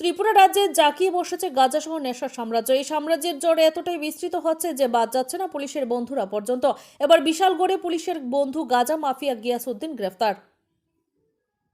ত্রিপুরা রাজ্যে জাকিয়ে বসেছে গাজা সহ নেশার সাম্রাজ্য। এই সাম্রাজ্যের জ্বরে এতটাই বিস্তৃত হচ্ছে যে বাদ যাচ্ছে না পুলিশের বন্ধুরা পর্যন্ত। এবার বিশাল গড়ে পুলিশের বন্ধু গাজা মাফিয়া গিয়াসউদ্দিন গ্রেফতার।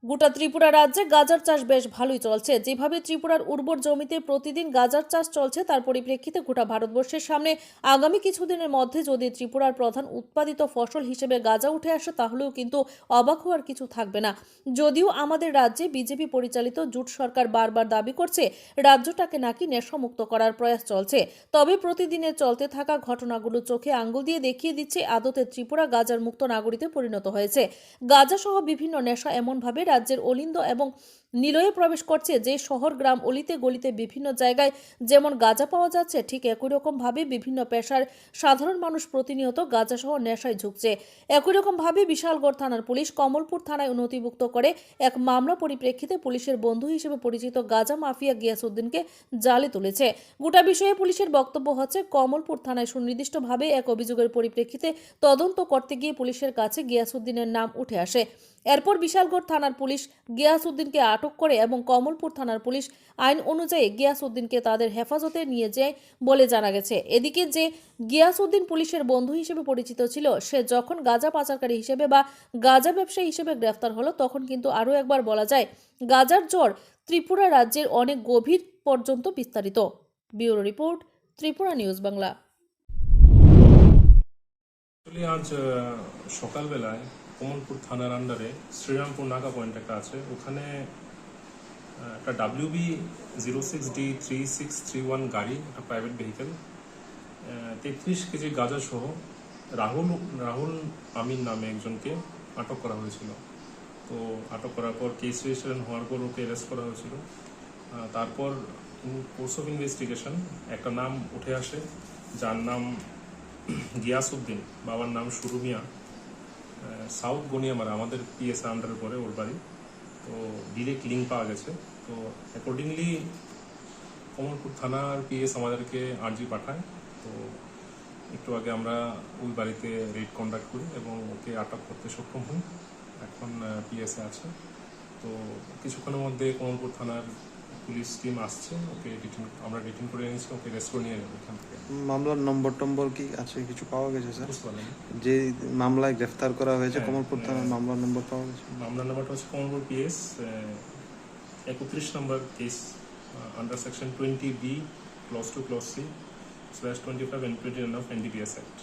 গোটা ত্রিপুরা রাজ্যে গাজার চাষ বেশ ভালোই চলছে। যেভাবে ত্রিপুরার উর্বর জমিতে প্রতিদিন গাজার চাষ চলছে, তার পরিপ্রেক্ষিতে গোটা ভারতবর্ষের সামনে আগামী কিছুদিনের মধ্যে যদি ত্রিপুরার প্রধান উৎপাদিত ফসল হিসেবে গাজা উঠে আসে, তাহলেও কিন্তু অবাক হওয়ার কিছু থাকবে না। যদিও আমাদের রাজ্যে বিজেপি পরিচালিত জোট সরকার বারবার দাবি করছে, রাজ্যটাকে নাকি নেশামুক্ত করার প্রয়াস চলছে। তবে প্রতিদিনের চলতে থাকা ঘটনাগুলো চোখে আঙ্গুল দিয়ে দেখিয়ে দিচ্ছে আদতে ত্রিপুরা গাজার মুক্ত নাগরিকে পরিণত হয়েছে। গাজা সহ বিভিন্ন নেশা এমনভাবে রাজ্যের অলিন্দ এবং নিলয়ে প্রবেশ করছে যে শহর, গ্রাম অলিতে গলিতে বিভিন্ন জায়গায়। যেমন গাঁজা পাওয়া যাচ্ছে, ঠিক একই রকমভাবে বিভিন্ন পেশার সাধারণ মানুষ প্রতিনিয়ত গাঁজা সহ নেশায় ঝুঁকছে। একই রকমভাবে বিশালগড় থানার পুলিশ কমলপুর থানায় নথিভুক্ত করে এক মামলা পরিপ্রেক্ষিতে পুলিশের বন্ধু হিসেবে পরিচিত গাজা মাফিয়া গিয়াসউদ্দিনকে জালে তুলেছে। গোটা বিষয়ে পুলিশের বক্তব্য হচ্ছে, কমলপুর থানায় সুনির্দিষ্টভাবে এক অভিযোগের পরিপ্রেক্ষিতে তদন্ত করতে গিয়ে পুলিশের কাছে গিয়াসউদ্দিনের নাম উঠে আসে। এরপর বিশালগড় থানার পুলিশ গিয়াসউদ্দিনকে আটক করে এবং কমলপুর থানার পুলিশ আইন অনুযায়ী গিয়াসউদ্দিনকে তাদের হেফাজতে নিয়ে যায় বলে জানা গেছে। এদিকে যে গিয়াসউদ্দিন পুলিশের বন্ধু হিসেবে পরিচিত ছিল, সে যখন গাঁজা পাচারকারী হিসেবে বা গাঁজা ব্যবসায়ী হিসেবে গ্রেফতার হলো, তখন কিন্তু আরও একবার বলা যায়, গাজার জ্বর ত্রিপুরা রাজ্যের অনেক গভীর পর্যন্ত বিস্তারিত। Bureau report, Tripura news Bangla. আজ সকালবেলায় কমলপুর থানার আন্ডারে শ্রীরামপুর নাকা পয়েন্ট একটা আছে। ওখানে একটা W B zero six D three six three one গাড়ি, একটা প্রাইভেট ভেহিকেল তেত্রিশ কেজি গাঁজা সহ রাহুল রাহুল আমিন নামে একজনকে আটক করা হয়েছিল। তো আটক করার পর কেস রেজিস্ট্রেশন হওয়ার পর ওকে অ্যারেস্ট করা হয়েছিল। তারপর কোর্স অফ ইনভেস্টিগেশন একটা নাম উঠে আসে, যার নাম গিয়াসউদ্দিন, বাবার নাম সুরুমিয়া সাউথ গনিয়ামারা, আমাদের পিএস আন্ডারে পরে ওর বাড়ি। তো ডিরেক্ট লিঙ্ক পাওয়া গেছে। তো অ্যাকর্ডিংলি কমলপুর থানার পিএস আমাদেরকে আর্জি পাঠায়। তো একটু আগে আমরা ওই বাড়িতে রেড কন্ডাক্ট করি এবং ওকে আটক করতে সক্ষম হই। এখন পিএসএ আছে। তো কিছুক্ষণের মধ্যে কমলপুর থানার পুলিশ টিম আসছে ওকে ডিটেন আমরা ডিটেন করে এনেছি ওকে রেস্ট করে নিয়ে যাব এখান থেকে। মামলার নম্বর টম্বর কি আছে? কিছু পাওয়া গেছে স্যার? বুঝতে পারলেন যে মামলায় গ্রেফতার করা হয়েছে হ্যাঁ, কমলপুর থানার মামলার নম্বর পাওয়া গেছে। মামলা নাম্বারটা হচ্ছে কমলপুর পিএস একত্রিশ number case under section twenty B clause two clause C slash twenty five and twenty of NDPS act